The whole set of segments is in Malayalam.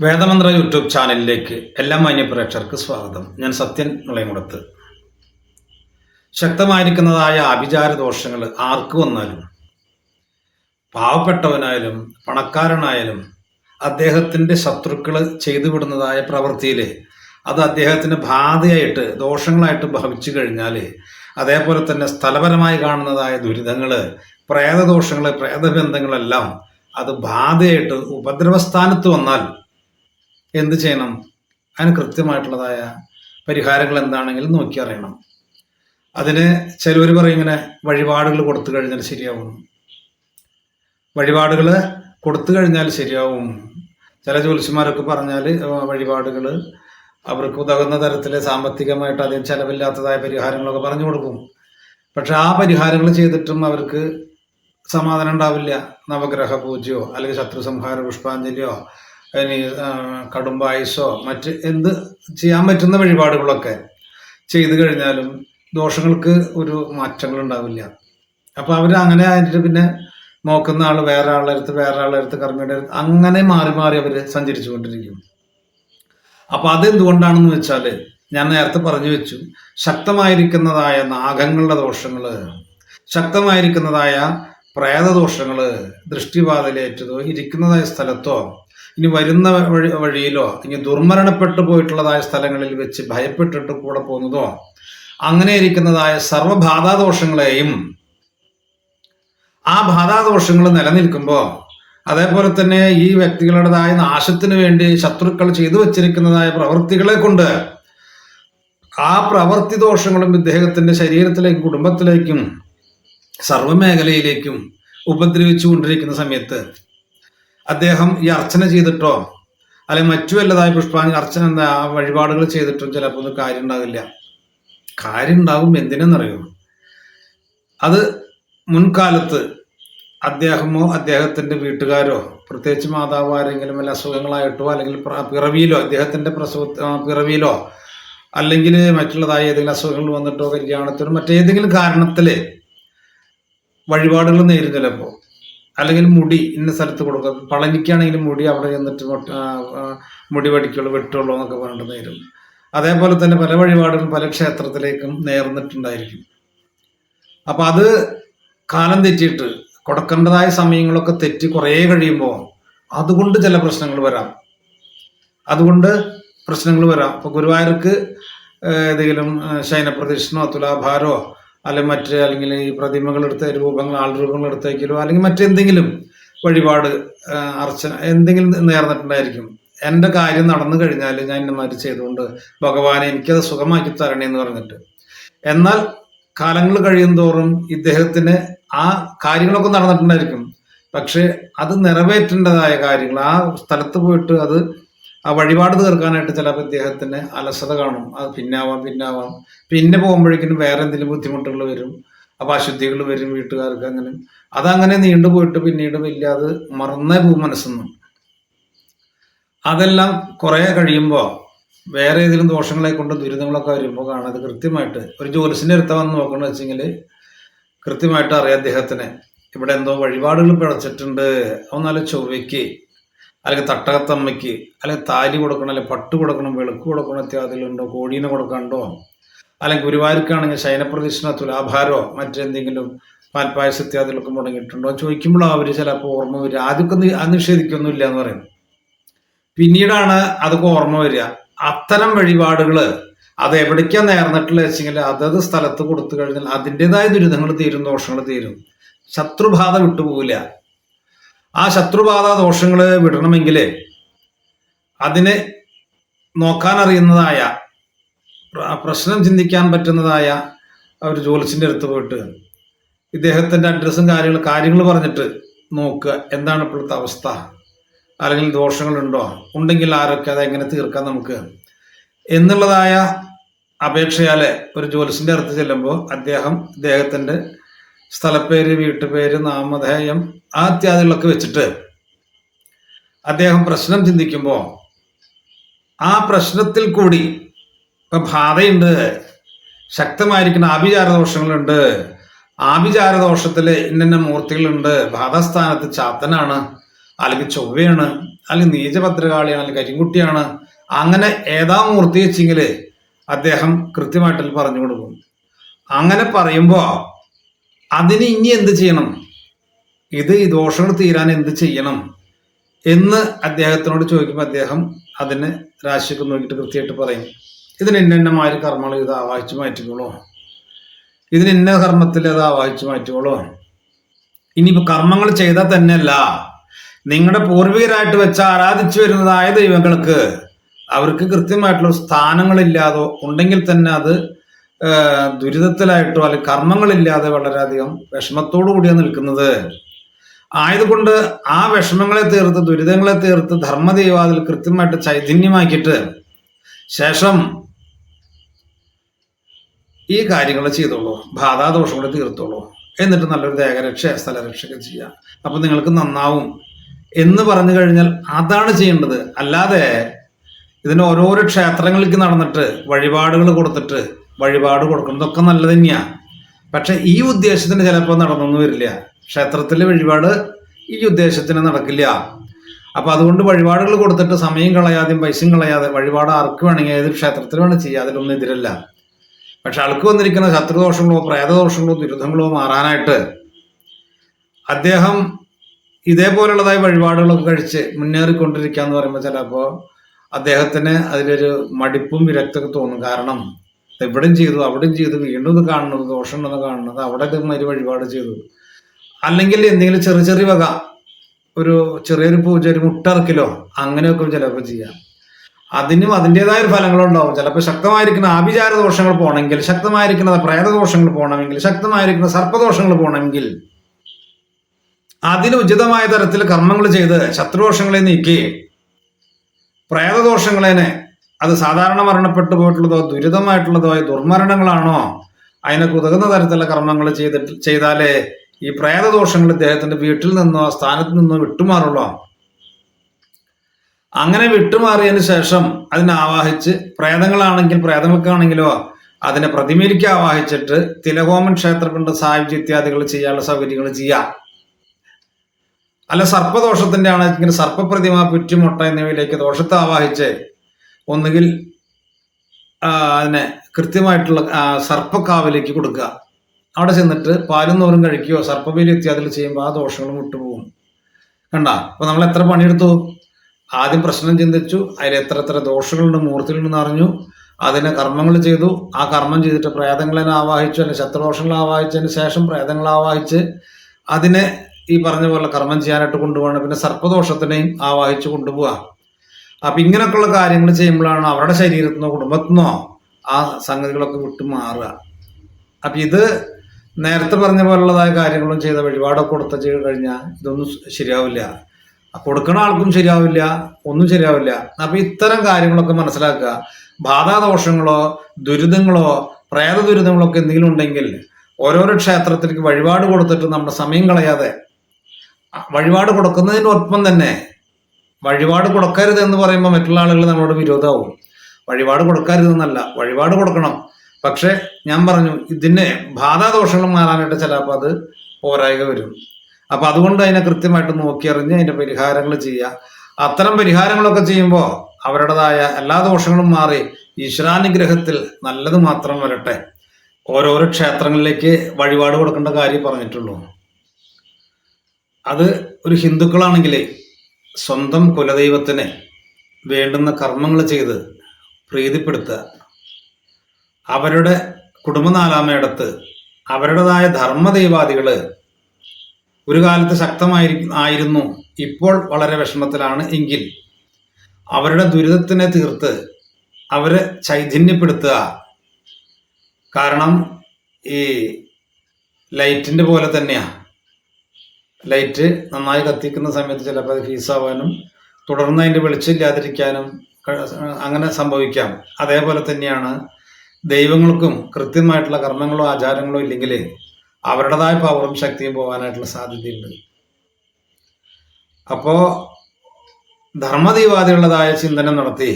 വേദമന്ത്ര യൂട്യൂബ് ചാനലിലേക്ക് എല്ലാ മാന്യ പ്രേക്ഷകർക്ക് സ്വാഗതം. ഞാൻ സത്യൻ മുളയമുടത്ത്. ശക്തമായിരിക്കുന്നതായ അഭിചാര ദോഷങ്ങൾ ആർക്ക് വന്നാലും പാവപ്പെട്ടവനായാലും പണക്കാരനായാലും അദ്ദേഹത്തിന്റെ ശത്രുക്കൾ ചെയ്തു വിടുന്നതായ പ്രവൃത്തിയിൽ അത് അദ്ദേഹത്തിന് ബാധയായിട്ട് ദോഷങ്ങളായിട്ട് ഭവിച്ചു കഴിഞ്ഞാൽ അതേപോലെ തന്നെ സ്ഥലപരമായി കാണുന്നതായ ദുരിതങ്ങൾ പ്രേതദോഷങ്ങൾ പ്രേതബന്ധങ്ങളെല്ലാം അത് ബാധയായിട്ട് ഉപദ്രവസ്ഥാനത്ത് വന്നാൽ എന്ത് ചെയ്യണം? അതിന് കൃത്യമായിട്ടുള്ളതായ പരിഹാരങ്ങൾ എന്താണെങ്കിലും നോക്കി അറിയണം. അതിന് ചിലവർ പറയും ഇങ്ങനെ വഴിപാടുകൾ കൊടുത്തു കഴിഞ്ഞാൽ ശരിയാവും. വഴിപാടുകൾ കൊടുത്തു കഴിഞ്ഞാൽ ശരിയാവും. ചില ജ്യോത്സ്യന്മാരൊക്കെ പറഞ്ഞാൽ വഴിപാടുകൾ അവർക്ക് ഉതകുന്ന തരത്തിൽ സാമ്പത്തികമായിട്ട് അധികം ചിലവില്ലാത്തതായ പരിഹാരങ്ങളൊക്കെ പറഞ്ഞു കൊടുക്കും. പക്ഷെ ആ പരിഹാരങ്ങൾ ചെയ്തിട്ടും അവർക്ക് സമാധാനം ഉണ്ടാവില്ല. നവഗ്രഹ പൂജയോ അല്ലെങ്കിൽ ശത്രു സംഹാര പുഷ്പാഞ്ജലിയോ ഇനി കടുംബായുസോ മറ്റ് എന്ത് ചെയ്യാൻ പറ്റുന്ന വഴിപാടുകളൊക്കെ ചെയ്തു കഴിഞ്ഞാലും ദോഷങ്ങൾക്ക് ഒരു മാറ്റങ്ങൾ ഉണ്ടാവില്ല അപ്പൊ അവർ അങ്ങനെ ആയിട്ട് പിന്നെ നോക്കുന്ന ആൾ വേറെ ആളുടെ അടുത്ത് വേറെ ആളുടെ അടുത്ത് കർമ്മയുടെ അടുത്ത് അങ്ങനെ മാറി മാറി അവർ സഞ്ചരിച്ചു കൊണ്ടിരിക്കും അപ്പൊ അതെന്തുകൊണ്ടാണെന്ന് വെച്ചാൽ ഞാൻ നേരത്തെ പറഞ്ഞു വെച്ചു ശക്തമായിരിക്കുന്നതായ നാഗങ്ങളുടെ ദോഷങ്ങൾ ശക്തമായിരിക്കുന്നതായ പ്രേതദോഷങ്ങൾ ദൃഷ്ടിബാധയിലേറ്റതോ ഇരിക്കുന്നതായ സ്ഥലത്തോ ഇനി വരുന്ന വഴി വഴിയിലോ ഇനി ദുർമരണപ്പെട്ടു പോയിട്ടുള്ളതായ സ്ഥലങ്ങളിൽ വെച്ച് ഭയപ്പെട്ടിട്ട് കൂടെ പോകുന്നതോ അങ്ങനെ ഇരിക്കുന്നതായ സർവബാധാദോഷങ്ങളെയും ആ ബാധാദോഷങ്ങൾ നിലനിൽക്കുമ്പോൾ അതേപോലെ തന്നെ ഈ വ്യക്തികളുടേതായ നാശത്തിന് വേണ്ടി ശത്രുക്കൾ ചെയ്തു വച്ചിരിക്കുന്നതായ പ്രവൃത്തികളെ കൊണ്ട് ആ പ്രവൃത്തി ദോഷങ്ങളും ഇദ്ദേഹത്തിന്റെ ശരീരത്തിലേക്കും കുടുംബത്തിലേക്കും സർവമേഖലയിലേക്കും ഉപദ്രവിച്ചു കൊണ്ടിരിക്കുന്ന സമയത്ത് അദ്ദേഹം ഈ അർച്ചന ചെയ്തിട്ടോ? അല്ലെങ്കിൽ മറ്റു വല്ലതായ പുഷ്പാഞ്ജലി അർച്ചന എന്താ? വഴിപാടുകൾ ചെയ്തിട്ടും? ചിലപ്പോൾ ഒന്നും കാര്യം ഉണ്ടാകില്ല കാര്യം ഉണ്ടാകും എന്തിനെന്നറിയോ? അത് മുൻകാലത്ത് അദ്ദേഹമോ അദ്ദേഹത്തിന്റെ വീട്ടുകാരോ പ്രത്യേകിച്ച് മാതാവോ ആരെങ്കിലും വല്ല അസുഖങ്ങളായിട്ടോ അല്ലെങ്കിൽ പിറവിയിലോ അദ്ദേഹത്തിന്റെ പ്രസവ പിറവിയിലോ അല്ലെങ്കിൽ മറ്റുള്ളതായ ഏതെങ്കിലും അസുഖങ്ങൾ വന്നിട്ടോ കല്യാണത്തിനോ മറ്റേതെങ്കിലും കാരണത്തിൽ വഴിപാടുകൾ നേരും ചിലപ്പോ അല്ലെങ്കിൽ മുടി ഇന്ന സ്ഥലത്ത് കൊടുക്കുക പളനിക്കാണെങ്കിലും മുടി അവിടെ ചെന്നിട്ട് മുടി പഠിക്കുള്ളൂ വെട്ടുള്ളൂ എന്നൊക്കെ പറഞ്ഞിട്ട് നേരും. അതേപോലെ തന്നെ പല വഴിപാടുകളും പല ക്ഷേത്രത്തിലേക്കും നേർന്നിട്ടുണ്ടായിരിക്കും. അപ്പം അത് കാലം തെറ്റിയിട്ട് കൊടുക്കേണ്ടതായ സമയങ്ങളൊക്കെ തെറ്റി കുറേ കഴിയുമ്പോൾ അതുകൊണ്ട് ചില പ്രശ്നങ്ങൾ വരാം. അതുകൊണ്ട് പ്രശ്നങ്ങൾ വരാം. ഇപ്പോൾ ഗുരുവായൂർക്ക് ഏതെങ്കിലും ശയനപ്രദക്ഷിണോ തുലാഭാരോ അല്ലെങ്കിൽ മറ്റ് അല്ലെങ്കിൽ ഈ പ്രതിമകൾ എടുത്ത രൂപങ്ങൾ ആൾ രൂപങ്ങൾ എടുത്തേക്കലോ അല്ലെങ്കിൽ മറ്റെന്തെങ്കിലും വഴിപാട് അർച്ചന എന്തെങ്കിലും നേർന്നിട്ടുണ്ടായിരിക്കും. എന്റെ കാര്യം നടന്നു കഴിഞ്ഞാൽ ഞാൻ ഇന്നമാതിരി ചെയ്തുകൊണ്ട് ഭഗവാനെ എനിക്കത് സുഖമാക്കി തരണേ എന്ന് പറഞ്ഞിട്ട്. എന്നാൽ കാലങ്ങൾ കഴിയും തോറും ഇദ്ദേഹത്തിന് ആ കാര്യങ്ങളൊക്കെ നടന്നിട്ടുണ്ടായിരിക്കും. പക്ഷെ അത് നിറവേറ്റേണ്ടതായ കാര്യങ്ങൾ ആ സ്ഥലത്ത് പോയിട്ട് അത് ആ വഴിപാട് തീർക്കാനായിട്ട് ചിലപ്പോൾ ഇദ്ദേഹത്തിന് അലസത കാണും. അത് പിന്നാവാം പിന്നാവാം. പിന്നെ പോകുമ്പോഴേക്കും വേറെ എന്തെങ്കിലും ബുദ്ധിമുട്ടുകൾ വരും. അപ്പൊ അശുദ്ധികൾ വരും വീട്ടുകാർക്ക് അങ്ങനെ. അതങ്ങനെ നീണ്ടുപോയിട്ട് പിന്നീട് വലിയ അത് മറന്നേ പോകും മനസ്സൊന്നും. അതെല്ലാം കുറെ കഴിയുമ്പോൾ വേറെ ഏതെങ്കിലും ദോഷങ്ങളെ കൊണ്ട് ദുരിതങ്ങളൊക്കെ വരുമ്പോൾ കാണാതെ കൃത്യമായിട്ട് ഒരു ജോലിസിന്റെ അടുത്ത് വന്ന് നോക്കണമെന്ന് വെച്ചെങ്കിൽ കൃത്യമായിട്ട് അറിയാം അദ്ദേഹത്തിന് ഇവിടെ എന്തോ വഴിപാടുകൾ പിഴച്ചിട്ടുണ്ട് ഒന്നാലും ചൊവ്വയ്ക്ക് അല്ലെങ്കിൽ തട്ടകത്തമ്മയ്ക്ക് അല്ലെങ്കിൽ താലി കൊടുക്കണം അല്ലെങ്കിൽ പട്ട് കൊടുക്കണം വെളുക്ക് കൊടുക്കണം ഇത്യാദിലുണ്ടോ കോഴീനെ കൊടുക്കണ്ടോ അല്ലെങ്കിൽ ഗുരുവായൂർക്കാണെങ്കിൽ ശയനപ്രദക്ഷിണ തുലാഭാരോ മറ്റെന്തെങ്കിലും പാൽപ്പായസ ഇത്യാദികളൊക്കെ മുടങ്ങിയിട്ടുണ്ടോ ചോദിക്കുമ്പോഴോ അവർ ചിലപ്പോൾ ഓർമ്മ വരിക ആദ്യമൊക്കെ നിഷേധിക്കൊന്നുമില്ല എന്ന് പറയും. പിന്നീടാണ് അതൊക്കെ ഓർമ്മ വരിക. അത്തരം വഴിപാടുകൾ അത് എവിടേക്കാ നേർന്നിട്ടുള്ള വെച്ചെങ്കിൽ അതത് സ്ഥലത്ത് കൊടുത്തു കഴിഞ്ഞാൽ അതിന്റെതായ ദുരിതങ്ങൾ തീരും ദോഷങ്ങൾ തീരും. ശത്രുബാധ വിട്ടുപോകില്ല ആ ശത്രുബാധ ദോഷങ്ങൾ വിടണമെങ്കിൽ അതിനെ നോക്കാൻ അറിയുന്നതായ പ്രശ്നം ചിന്തിക്കാൻ പറ്റുന്നതായ ഒരു ജോലിസിന്റെ അടുത്ത് പോയിട്ട് ഇദ്ദേഹത്തിന്റെ അഡ്രസ്സും കാര്യങ്ങൾ കാര്യങ്ങൾ പറഞ്ഞിട്ട് നോക്കുക എന്താണ് ഇപ്പോഴത്തെ അവസ്ഥ? അല്ലെങ്കിൽ ദോഷങ്ങളുണ്ടോ? ഉണ്ടെങ്കിൽ ആരൊക്കെ അതെങ്ങനെ തീർക്കാം നമുക്ക്? എന്നുള്ളതായ അപേക്ഷയാലെ ഒരു ജോലിസിന്റെ അടുത്ത് ചെല്ലുമ്പോൾ അദ്ദേഹം ഇദ്ദേഹത്തിന്റെ സ്ഥലപ്പേര് വീട്ടുപേര് നാമധേയം ആ ഇത്യാദികളൊക്കെ വെച്ചിട്ട് അദ്ദേഹം പ്രശ്നം ചിന്തിക്കുമ്പോൾ ആ പ്രശ്നത്തിൽ കൂടി ഇപ്പൊ ബാധയുണ്ട് ശക്തമായിരിക്കുന്ന ആഭിചാരദോഷങ്ങളുണ്ട്. ആഭിചാരദോഷത്തിൽ ഇന്ന മൂർത്തികളുണ്ട്. ബാധാസ്ഥാനത്ത് ചാത്തനാണ് അല്ലെങ്കിൽ ചൊവ്വയാണ് അല്ലെങ്കിൽ നീചപത്രകാളിയാണ് അല്ലെങ്കിൽ കരിങ്കുട്ടിയാണ്. അങ്ങനെ ഏതാ മൂർത്തി വെച്ചെങ്കിൽ അദ്ദേഹം കൃത്യമായിട്ട് പറഞ്ഞു കൊടുക്കും. അങ്ങനെ പറയുമ്പോൾ അതിന് ഇനി എന്ത് ചെയ്യണം? ഇത് ഈ ദോഷങ്ങൾ തീരാൻ എന്ത് ചെയ്യണം? എന്ന് അദ്ദേഹത്തിനോട് ചോദിക്കുമ്പോൾ അദ്ദേഹം അതിന് രാശിയൊക്കെ നോക്കിയിട്ട് കൃത്യമായിട്ട് പറയും. ഇതിന് ഇന്ന ഇന്നമാതിരി കർമ്മങ്ങൾ ഇത് ആവാഹിച്ച് മാറ്റിക്കോളൂ. ഇതിന് ഇന്ന കർമ്മത്തിൽ അത് ആവാഹിച്ച് മാറ്റിക്കോളൂ. ഇനിയിപ്പോൾ കർമ്മങ്ങൾ ചെയ്താൽ തന്നെയല്ല നിങ്ങളുടെ പൂർവികരായിട്ട് വെച്ച് ആരാധിച്ചു വരുന്നതായ ദൈവങ്ങൾക്ക് അവർക്ക് കൃത്യമായിട്ടുള്ള സ്ഥാനങ്ങളില്ലാതോ ഉണ്ടെങ്കിൽ തന്നെ അത് ദുരിതത്തിലായിട്ടോ അല്ലെങ്കിൽ കർമ്മങ്ങളില്ലാതെ വളരെയധികം വിഷമത്തോടു കൂടിയാണ് നിൽക്കുന്നത്. ആയതുകൊണ്ട് ആ വിഷമങ്ങളെ തീർത്ത് ദുരിതങ്ങളെ തീർത്ത് ധർമ്മദൈവാതിൽ കൃത്യമായിട്ട് ചൈതന്യമാക്കിയിട്ട് ശേഷം ഈ കാര്യങ്ങൾ ചെയ്തോളൂ. ബാധാദോഷങ്ങൾ തീർത്തോളൂ. എന്നിട്ട് നല്ലൊരു ദേഹരക്ഷ സ്ഥലരക്ഷയൊക്കെ ചെയ്യാം അപ്പൊ നിങ്ങൾക്ക് നന്നാവും എന്ന് പറഞ്ഞു കഴിഞ്ഞാൽ അതാണ് ചെയ്യേണ്ടത്. അല്ലാതെ ഇതിന് ഓരോരോ ക്ഷേത്രങ്ങളിലേക്ക് നടന്നിട്ട് വഴിപാടുകൾ കൊടുത്തിട്ട് വഴിപാട് കൊടുക്കണം. ഇതൊക്കെ നല്ലത് തന്നെയാ. പക്ഷെ ഈ ഉദ്ദേശത്തിന് ചിലപ്പോൾ നടന്നൊന്നും വരില്ല. ക്ഷേത്രത്തിലെ വഴിപാട് ഈ ഉദ്ദേശത്തിന് നടക്കില്ല. അപ്പൊ അതുകൊണ്ട് വഴിപാടുകൾ കൊടുത്തിട്ട് സമയം കളയാതെയും പൈസയും കളയാതെ വഴിപാട് ആർക്ക് വേണമെങ്കിൽ ഏത് ക്ഷേത്രത്തിൽ വേണമെങ്കിൽ ചെയ്യുക അതിലൊന്നും എതിരല്ല. പക്ഷെ ആൾക്ക് വന്നിരിക്കുന്ന ശത്രുദോഷങ്ങളോ പ്രേതദോഷങ്ങളോ ദുരിതങ്ങളോ മാറാനായിട്ട് അദ്ദേഹം ഇതേപോലുള്ളതായ വഴിപാടുകളൊക്കെ കഴിച്ച് മുന്നേറിക്കൊണ്ടിരിക്കുക എന്ന് പറയുമ്പോൾ ചിലപ്പോൾ അദ്ദേഹത്തിന് അതിലൊരു മടിപ്പും വിരക്തൊക്കെ തോന്നും. കാരണം എവിടെയും ചെയ്തു അവിടെയും ചെയ്തു വീണ്ടും ഇത് കാണുന്നത് ദോഷമുണ്ടെന്ന് കാണുന്നത് അവിടെ ഇതുമാതിരി വഴിപാട് ചെയ്തു. അല്ലെങ്കിൽ എന്തെങ്കിലും ചെറിയ ചെറിയ വക ഒരു ചെറിയൊരു പൂജ ഒരു മുട്ടറക്കിലോ അങ്ങനെയൊക്കെ ചിലപ്പോൾ ചെയ്യാം. അതിനും അതിന്റെതായ ഫലങ്ങളുണ്ടാവും. ചിലപ്പോൾ ശക്തമായിരിക്കുന്ന ആഭിചാര ദോഷങ്ങൾ പോകണമെങ്കിൽ ശക്തമായിരിക്കുന്ന പ്രേതദോഷങ്ങൾ പോകണമെങ്കിൽ ശക്തമായിരിക്കുന്ന സർപ്പദോഷങ്ങൾ പോകണമെങ്കിൽ അതിന് ഉചിതമായ തരത്തിൽ കർമ്മങ്ങൾ ചെയ്ത് ശത്രുദോഷങ്ങളെ നീക്കി പ്രേതദോഷങ്ങളെ അത് സാധാരണ മരണപ്പെട്ടു പോയിട്ടുള്ളതോ ദുരിതമായിട്ടുള്ളതോ ആയ ദുർമരണങ്ങളാണോ? അതിനൊക്കെ ഉതകുന്ന തരത്തിലുള്ള കർമ്മങ്ങൾ ചെയ്തിട്ട് ചെയ്താലേ ഈ പ്രേതദോഷങ്ങൾ ഇദ്ദേഹത്തിന്റെ വീട്ടിൽ നിന്നോ സ്ഥാനത്ത് നിന്നോ വിട്ടുമാറുള്ളൂ? അങ്ങനെ വിട്ടുമാറിയതിന് ശേഷം അതിനെ ആവാഹിച്ച് പ്രേതങ്ങളാണെങ്കിൽ പ്രേതങ്ങൾക്കാണെങ്കിലോ അതിനെ പ്രതിമയിലേക്ക് ആവാഹിച്ചിട്ട് തിലഹോമൻ ക്ഷേത്രത്തിന്റെ സായുജ്യ ഇത്യാദികൾ ചെയ്യാനുള്ള സൗകര്യങ്ങൾ ചെയ്യാം. അല്ല സർപ്പദോഷത്തിന്റെ ആണെങ്കിൽ സർപ്പപ്രതിമ പുറ്റുമുട്ട എന്നിവയിലേക്ക് ദോഷത്തെ ആവാഹിച്ച് ഒന്നുകിൽ അതിനെ കൃത്യമായിട്ടുള്ള സർപ്പക്കാവിലേക്ക് കൊടുക്കുക. അവിടെ ചെന്നിട്ട് പാലും നോറും കഴിക്കുകയോ സർപ്പബലി ഇത്യാദികൾ ചെയ്യുമ്പോൾ ആ ദോഷങ്ങളും വിട്ടുപോകും. കണ്ട? അപ്പൊ നമ്മൾ എത്ര പണിയെടുത്തു? ആദ്യം പ്രശ്നം ചിന്തിച്ചു. അതിൽ എത്ര എത്ര ദോഷങ്ങളുണ്ട് മൂർത്തികളുണ്ടെന്ന് അറിഞ്ഞു. അതിനെ കർമ്മങ്ങൾ ചെയ്തു. ആ കർമ്മം ചെയ്തിട്ട് പ്രേതങ്ങളെ ആവാഹിച്ചു അല്ലെങ്കിൽ ശത്രുദോഷങ്ങൾ ആവാഹിച്ചതിന് ശേഷം പ്രേതങ്ങൾ ആവാഹിച്ച് അതിനെ ഈ പറഞ്ഞ പോലെ കർമ്മം ചെയ്യാനായിട്ട് കൊണ്ടുപോകണം. പിന്നെ സർപ്പദോഷത്തിനെയും ആവാഹിച്ച് കൊണ്ടുപോവുക. അപ്പൊ ഇങ്ങനെയൊക്കെയുള്ള കാര്യങ്ങൾ ചെയ്യുമ്പോഴാണ് അവരുടെ കുടുംബത്തിൽ നിന്നോ ആ സംഗതികളൊക്കെ വിട്ടു മാറുക. അപ്പൊ ഇത് നേരത്തെ പറഞ്ഞ പോലുള്ളതായ കാര്യങ്ങളും ചെയ്ത വഴിപാടൊക്കെ കൊടുത്ത ചെയ്ത് കഴിഞ്ഞാൽ ഇതൊന്നും ശരിയാവില്ല. കൊടുക്കണ ആൾക്കും ശരിയാവില്ല ഒന്നും ശരിയാവില്ല. അപ്പൊ ഇത്തരം കാര്യങ്ങളൊക്കെ മനസ്സിലാക്കുക. ബാധാദോഷങ്ങളോ ദുരിതങ്ങളോ പ്രേത ദുരിതങ്ങളോ ഒക്കെ എന്തെങ്കിലും ഉണ്ടെങ്കിൽ ഓരോരോ ക്ഷേത്രത്തിലേക്ക് വഴിപാട് കൊടുത്തിട്ട് നമ്മുടെ സമയം കളയാതെ വഴിപാട് കൊടുക്കുന്നതിനൊപ്പം തന്നെ വഴിപാട് കൊടുക്കരുത് എന്ന് പറയുമ്പോൾ മറ്റുള്ള ആളുകൾ നമ്മളോട് വിരോധമാവും വഴിപാട് കൊടുക്കരുതെന്നല്ല വഴിപാട് കൊടുക്കണം. പക്ഷെ ഞാൻ പറഞ്ഞു ഇതിനെ ബാധാദോഷങ്ങൾ മാറാനായിട്ട് ചിലപ്പോൾ അത് പോരായ്ക വരും. അപ്പൊ അതുകൊണ്ട് അതിനെ കൃത്യമായിട്ട് നോക്കിയറിഞ്ഞ് അതിന്റെ പരിഹാരങ്ങൾ ചെയ്യുക. അത്തരം പരിഹാരങ്ങളൊക്കെ ചെയ്യുമ്പോൾ അവരുടേതായ എല്ലാ ദോഷങ്ങളും മാറി ഈശ്വരാനുഗ്രഹത്തിൽ നല്ലത് മാത്രം വരട്ടെ. ഓരോരോ ക്ഷേത്രങ്ങളിലേക്ക് വഴിപാട് കൊടുക്കേണ്ട കാര്യം പറഞ്ഞിട്ടുള്ളൂ. അത് ഒരു ഹിന്ദുക്കളാണെങ്കിലേ സ്വന്തം കുലദൈവത്തിന് വേണ്ടുന്ന കർമ്മങ്ങൾ ചെയ്ത് പ്രീതിപ്പെടുത്തുക. അവരുടെ കുടുംബനാലാമയിടത്ത് അവരുടേതായ ധർമ്മദൈവാദികൾ ഒരു കാലത്ത് ശക്തമായി ആയിരുന്നു. ഇപ്പോൾ വളരെ വിഷമത്തിലാണ് എങ്കിൽ അവരുടെ ദുരിതത്തിനെ തീർത്ത് അവരെ ചൈതന്യപ്പെടുത്തുക. കാരണം ഈ ലൈറ്റിന്റെ പോലെ തന്നെയാ. ലൈറ്റ് നന്നായി കത്തിക്കുന്ന സമയത്ത് ചിലപ്പോൾ അത് ഫീസാവാനും തുടർന്ന് അതിന്റെ വെളിച്ചമില്ലാതിരിക്കാനും അങ്ങനെ സംഭവിക്കാം. അതേപോലെ തന്നെയാണ് ദൈവങ്ങൾക്കും കൃത്യമായിട്ടുള്ള കർമ്മങ്ങളോ ആചാരങ്ങളോ ഇല്ലെങ്കിൽ അവരുടേതായ പവറും ശക്തിയും പോകാനായിട്ടുള്ള സാധ്യതയുണ്ട്. അപ്പോൾ ധർമ്മദീവാദികളുടേതായ ചിന്തനം നടത്തി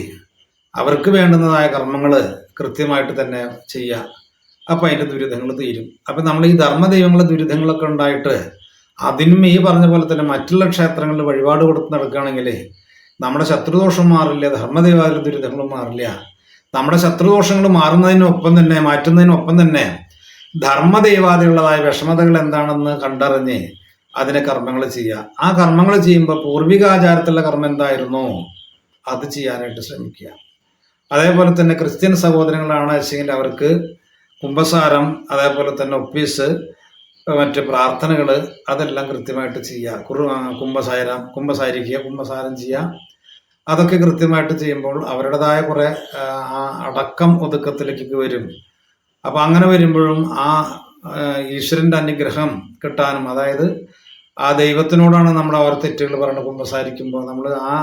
അവർക്ക് വേണ്ടുന്നതായ കർമ്മങ്ങൾ കൃത്യമായിട്ട് തന്നെ ചെയ്യുക. അപ്പൊ അതിന്റെ ദുരിതങ്ങൾ തീരും. അപ്പൊ നമ്മൾ ഈ ധർമ്മദൈവങ്ങളെ ദുരിതങ്ങളൊക്കെ ഉണ്ടായിട്ട് അതിനും ഈ പറഞ്ഞ പോലെ തന്നെ മറ്റുള്ള ക്ഷേത്രങ്ങളിൽ വഴിപാട് കൊടുത്ത് നടക്കുകയാണെങ്കിൽ നമ്മുടെ ശത്രുദോഷം മാറില്ല ധർമ്മദേവാലയ ദുരിതങ്ങളും മാറില്ല. നമ്മുടെ ശത്രുദോഷങ്ങൾ മാറുന്നതിനൊപ്പം തന്നെ മാറ്റുന്നതിനൊപ്പം തന്നെ ധർമ്മദേവാദിയുള്ളതായ വിഷമതകൾ എന്താണെന്ന് കണ്ടറിഞ്ഞ് അതിനെ കർമ്മങ്ങൾ ചെയ്യുക. ആ കർമ്മങ്ങൾ ചെയ്യുമ്പോൾ പൂർവികാചാരത്തിലുള്ള കർമ്മം എന്തായിരുന്നു? അത് ചെയ്യാനായിട്ട് ശ്രമിക്കുക. അതേപോലെ തന്നെ ക്രിസ്ത്യൻ സഹോദരങ്ങളാണ് വെച്ചെങ്കിൽ അവർക്ക് കുംഭസാരം അതേപോലെ തന്നെ ഒപ്പീസ് മറ്റ് പ്രാർത്ഥനകൾ അതെല്ലാം കൃത്യമായിട്ട് ചെയ്യുക കുറു ആ, കുംഭസാരം കുംഭസാരിക്കുക കുംഭസാരം ചെയ്യുക അതൊക്കെ കൃത്യമായിട്ട് ചെയ്യുമ്പോൾ അവരുടേതായ കുറേ അടക്കം ഒതുക്കത്തിലേക്ക് വരും. അപ്പം അങ്ങനെ വരുമ്പോഴും ആ ഈശ്വരന്റെ അനുഗ്രഹം കിട്ടാനും അതായത് ആ ദൈവത്തിനോടാണ് നമ്മൾ അവർ തെറ്റുകൾ പറയുന്നത് കുമ്പസാരിക്കുമ്പോൾ നമ്മൾ ആ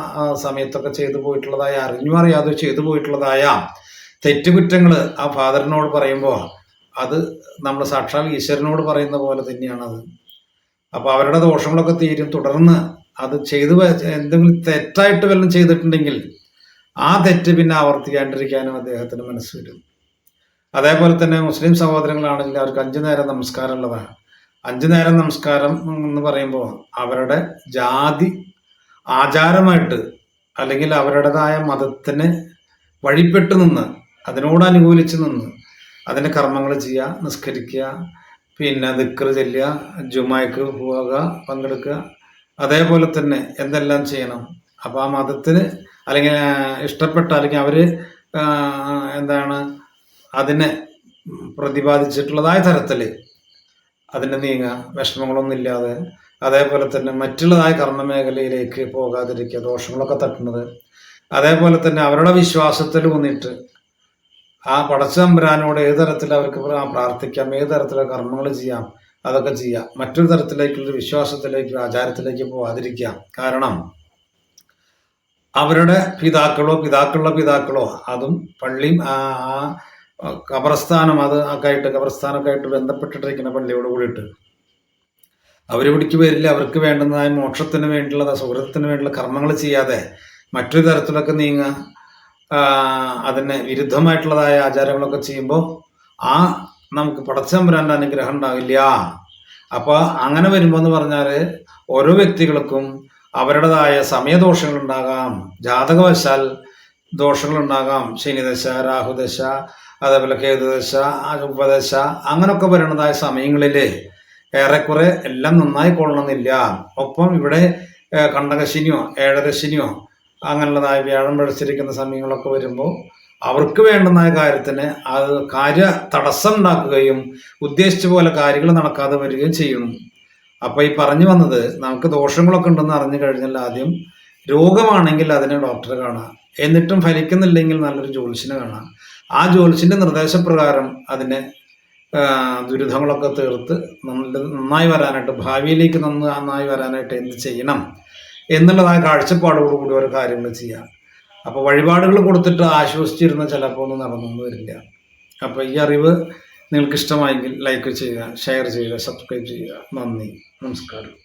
സമയത്തൊക്കെ ചെയ്തു പോയിട്ടുള്ളതായ അറിഞ്ഞു അറിയാതെ ചെയ്തു പോയിട്ടുള്ളതായ തെറ്റുകുറ്റങ്ങൾ ആ ഫാദറിനോട് പറയുമ്പോൾ അത് നമ്മൾ സാക്ഷാൽ ഈശ്വരനോട് പറയുന്ന പോലെ തന്നെയാണത് അപ്പോൾ അവരുടെ ദോഷങ്ങളൊക്കെ തീരും. തുടർന്ന് അത് ചെയ്തു എന്തെങ്കിലും തെറ്റായിട്ട് വല്ലതും ചെയ്തിട്ടുണ്ടെങ്കിൽ ആ തെറ്റ് പിന്നെ ആവർത്തിക്കാണ്ടിരിക്കാനും അദ്ദേഹത്തിന് മനസ്സ് വരും. അതേപോലെ തന്നെ മുസ്ലിം സഹോദരങ്ങളാണെങ്കിൽ അവർക്ക് അഞ്ചു നേരം നമസ്കാരം ഉള്ളതാണ്. അഞ്ചു നേരം നമസ്കാരം എന്ന് പറയുമ്പോൾ അവരുടെ ജാതി ആചാരമായിട്ട് അല്ലെങ്കിൽ അവരുടേതായ മതത്തിന് വഴിപ്പെട്ട് നിന്ന് അതിനോട് അനുകൂലിച്ച് നിന്ന് അതിന്റെ കർമ്മങ്ങൾ ചെയ്യുക നിസ്കരിക്കുക പിന്നെ ദിക്കർ ചെല്ലുക ജുമായ്ക്ക് പോവുക പങ്കെടുക്കുക. അതേപോലെ തന്നെ എന്തെല്ലാം ചെയ്യണം? അപ്പോൾ ആ മതത്തിന് അല്ലെങ്കിൽ ഇഷ്ടപ്പെട്ട അല്ലെങ്കിൽ അവർ എന്താണ് അതിനെ പ്രതിപാദിച്ചിട്ടുള്ളതായ തരത്തിൽ അതിനെ നീങ്ങുക. വിഷമങ്ങളൊന്നും ഇല്ലാതെ. അതേപോലെ തന്നെ മറ്റുള്ളതായ കർമ്മ മേഖലയിലേക്ക് പോകാതിരിക്കുക ദോഷങ്ങളൊക്കെ തട്ടുന്നത്. അതേപോലെ തന്നെ അവരുടെ വിശ്വാസത്തിൽ ഊന്നിട്ട് ആ പടച്ചമ്പരാനോട് ഏത് തരത്തിൽ അവർക്ക് പ്രാർത്ഥിക്കാം ഏത് തരത്തിലുള്ള കർമ്മങ്ങൾ ചെയ്യാം അതൊക്കെ ചെയ്യാം. മറ്റൊരു തരത്തിലേക്കുള്ള വിശ്വാസത്തിലേക്ക് ആചാരത്തിലേക്ക് പോവാതിരിക്കാം. കാരണം അവരുടെ പിതാക്കളോ പിതാക്കളുടെ പിതാക്കളോ അതും പള്ളിയും ആ കബർസ്ഥാനം അത് ഒക്കെ ആയിട്ട് ആയിട്ട് ബന്ധപ്പെട്ടിട്ടിരിക്കുന്ന പള്ളിയോട് കൂടിയിട്ട് അവരിവിടേക്ക് വരില്ല. അവർക്ക് വേണ്ടുന്നതായ മോക്ഷത്തിന് വേണ്ടിയുള്ള സുഹൃത്തിന് വേണ്ടിയുള്ള കർമ്മങ്ങൾ ചെയ്യാതെ മറ്റൊരു തരത്തിലൊക്കെ നീങ്ങുക. അതിന് വിരുദ്ധമായിട്ടുള്ളതായ ആചാരങ്ങളൊക്കെ ചെയ്യുമ്പോൾ ആ നമുക്ക് പടച്ചമ്പരാന്റെ അനുഗ്രഹം ഉണ്ടാവില്ല. അപ്പോൾ അങ്ങനെ വരുമ്പോൾ എന്ന് പറഞ്ഞാൽ ഓരോ വ്യക്തികൾക്കും അവരുടേതായ സമയദോഷങ്ങൾ ഉണ്ടാകാം. ജാതകവശാൽ ദോഷങ്ങൾ ഉണ്ടാകാം. ശനിദശ രാഹുദശ അതേപോലെ കേതുദശ ഉപദശ അങ്ങനൊക്കെ വരുന്നതായ സമയങ്ങളിൽ ഏറെക്കുറെ എല്ലാം നന്നായി കൊള്ളണമെന്നില്ല. ഒപ്പം ഇവിടെ കണ്ടകശനിയോ ഏഴരശനിയോ അങ്ങനെയുള്ളതായ വ്യാഴം പിഴച്ചിരിക്കുന്ന സമയങ്ങളൊക്കെ വരുമ്പോൾ അവർക്ക് വേണ്ടുന്ന കാര്യത്തിന് അത് കാര്യ തടസ്സം ഉണ്ടാക്കുകയും ഉദ്ദേശിച്ച പോലെ കാര്യങ്ങൾ നടക്കാതെ വരികയും ചെയ്യണം അപ്പോൾ ഈ പറഞ്ഞു വന്നത് നമുക്ക് ദോഷങ്ങളൊക്കെ ഉണ്ടെന്ന് അറിഞ്ഞു കഴിഞ്ഞാൽ ആദ്യം രോഗമാണെങ്കിൽ അതിനെ ഡോക്ടറെ കാണാം. എന്നിട്ടും ഫലിക്കുന്നില്ലെങ്കിൽ നല്ലൊരു ജ്യോത്സ്യനെ കാണാം. ആ ജ്യോത്സ്യന്റെ നിർദ്ദേശപ്രകാരം അതിനെ ദുരിതങ്ങളൊക്കെ തീർത്ത് നന്നായി വരാനായിട്ട് ഭാവിയിലേക്ക് നന്ന നന്നായി വരാനായിട്ട് എന്ത് ചെയ്യണം? എന്നുള്ളതായ കാഴ്ചപ്പാടോടുകൂടി ഓരോ കാര്യങ്ങൾ ചെയ്യാം അപ്പോൾ വഴിപാടുകൾ കൊടുത്തിട്ട് ആശ്വസിച്ചിരുന്ന ചിലപ്പോൾ ഒന്നും നടന്നൊന്നും വരില്ല. അപ്പോൾ ഈ അറിവ് നിങ്ങൾക്ക് ഇഷ്ടമായെങ്കിൽ ലൈക്ക് ചെയ്യുക ഷെയർ ചെയ്യുക സബ്സ്ക്രൈബ് ചെയ്യുക. നന്ദി. നമസ്കാരം.